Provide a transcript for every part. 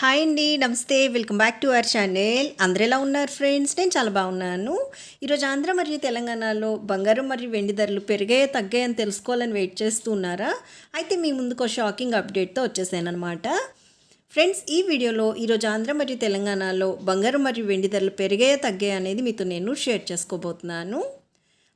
Hi అండి నమస్తే. Welcome back to our channel అందరు ఎలా ఉన్నారు ఫ్రెండ్స్ నేను చాలా బాగున్నాను. ఈరోజు ఆంధ్ర మరియు తెలంగాణలో బంగారం మరియు వెండి ధరలు పెరిగాయో తగ్గాయని తెలుసుకోవాలని వెయిట్ చేస్తున్నారా అయితే మీ ముందుకు షాకింగ్ అప్డేట్తో వచ్చేసాను అనమాట ఫ్రెండ్స్ ఈ వీడియోలో ఈరోజు ఆంధ్ర మరియు తెలంగాణలో బంగారం మరియు వెండి ధరలు పెరిగాయో తగ్గాయో అనేది మీతో నేను షేర్ చేసుకోబోతున్నాను.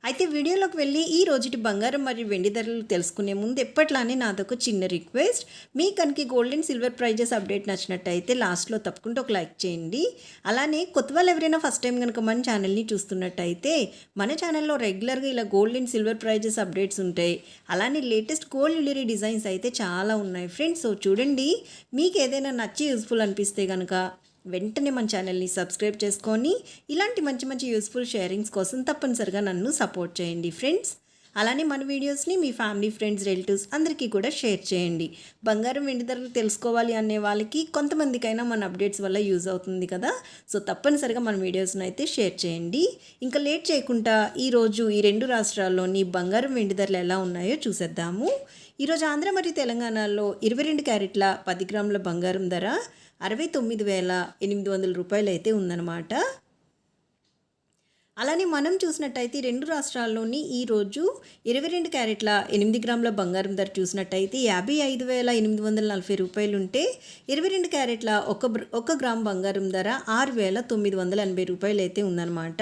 అయితే వీడియోలోకి వెళ్ళి ఈ రోజుటి బంగారం మరియు వెండి ధరలు తెలుసుకునే ముందు ఎప్పట్లానే నాదొక చిన్న రిక్వెస్ట్. మీ కనుక gold and silver prices update నచ్చినట్టయితే లాస్ట్లో తప్పకుండా ఒక లైక్ చేయండి. అలానే కొత్త వాళ్ళు ఎవరైనా ఫస్ట్ టైం కనుక మన ఛానల్ని చూస్తున్నట్టయితే మన ఛానల్లో రెగ్యులర్గా ఇలా gold and silver prices updates ఉంటాయి. అలానే లేటెస్ట్ గోల్డ్ జ్యువెలరీ డిజైన్స్ అయితే చాలా ఉన్నాయి ఫ్రెండ్స్. సో చూడండి మీకు ఏదైనా నచ్చి యూస్ఫుల్ అనిపిస్తే కనుక వెంటనే మన ఛానల్ని సబ్స్క్రైబ్ చేసుకొని ఇలాంటి మంచి మంచి యూస్ఫుల్ షేరింగ్స్ కోసం తప్పనిసరిగా నన్ను సపోర్ట్ చేయండి ఫ్రెండ్స్. అలానే మన వీడియోస్ని మీ ఫ్యామిలీ ఫ్రెండ్స్ రిలేటివ్స్ అందరికీ కూడా షేర్ చేయండి. బంగారం వెండి ధరలు తెలుసుకోవాలి అనే వాళ్ళకి కొంతమందికైనా మన అప్డేట్స్ వల్ల యూజ్ అవుతుంది కదా. సో తప్పనిసరిగా మన వీడియోస్ని అయితే షేర్ చేయండి. ఇంకా లేట్ చేయకుండా ఈరోజు ఈ రెండు రాష్ట్రాల్లోని బంగారం వెండి ధరలు ఎలా ఉన్నాయో చూసేద్దాము. ఈరోజు ఆంధ్ర మరియు తెలంగాణలో ఇరవై రెండు క్యారెట్ల పది గ్రాముల బంగారం ధర అరవై తొమ్మిది వేల ఎనిమిది వందల రూపాయలు అయితే ఉందన్నమాట. అలానే మనం చూసినట్టయితే రెండు రాష్ట్రాల్లోని ఈరోజు ఇరవై రెండు క్యారెట్ల ఎనిమిది గ్రాముల బంగారం ధర చూసినట్టయితే యాభై ఐదు వేల ఎనిమిది వందల నలభై రూపాయలు ఉంటే ఇరవై రెండు క్యారెట్ల ఒక ఒక గ్రామ్ బంగారం ధర ఆరు వేల తొమ్మిది వందల ఎనభై రూపాయలు అయితే ఉందన్నమాట.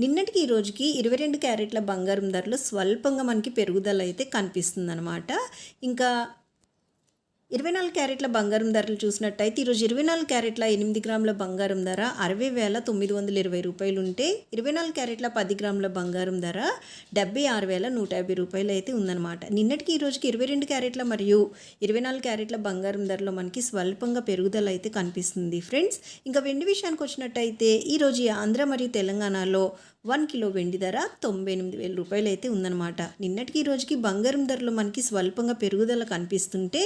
నిన్నటికి ఈ రోజుకి ఇరవై రెండు క్యారెట్ల బంగారం ధరలు స్వల్పంగా మనకి పెరుగుదల అయితే కనిపిస్తుందన్నమాట. ఇంకా ఇరవై నాలుగు క్యారెట్ల బంగారం ధరలు చూసినట్టయితే ఈరోజు ఇరవై నాలుగు క్యారెట్ల ఎనిమిది గ్రాముల బంగారం ధర అరవై వేల తొమ్మిది వందల ఇరవై రూపాయలు ఉంటే ఇరవై నాలుగు క్యారెట్ల పది గ్రాముల బంగారం ధర డెబ్బై ఆరు వేల నూట యాభై రూపాయలు అయితే ఉందన్నమాట. నిన్నటికి ఈ రోజుకి ఇరవై రెండు క్యారెట్ల మరియు ఇరవై నాలుగు క్యారెట్ల బంగారం ధరలో మనకి స్వల్పంగా పెరుగుదల అయితే కనిపిస్తుంది ఫ్రెండ్స్. ఇంకా వెండి విషయానికి వచ్చినట్టయితే ఈరోజు ఆంధ్ర మరియు తెలంగాణలో వన్ కిలో వెండి ధర తొంభై ఎనిమిది వేల రూపాయలు అయితే ఉందన్నమాట. నిన్నటికి ఈ రోజుకి బంగారం ధరలు మనకి స్వల్పంగా పెరుగుదల కనిపిస్తుంటే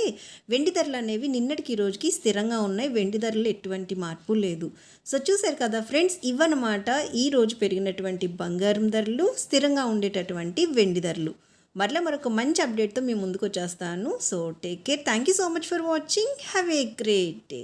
వెండి ధరలు అనేవి నిన్నటికి రోజుకి స్థిరంగా ఉన్నాయి. వెండి ధరలు ఎటువంటి మార్పు లేదు. సో చూసారు కదా ఫ్రెండ్స్ ఇవన్నమాట ఈ రోజు పెరిగినటువంటి బంగారం ధరలు స్థిరంగా ఉండేటటువంటి వెండి ధరలు. మరలా మరొక మంచి అప్డేట్తో మీ ముందుకు వచ్చేస్తాను. So take care thank you so much for watching have a great day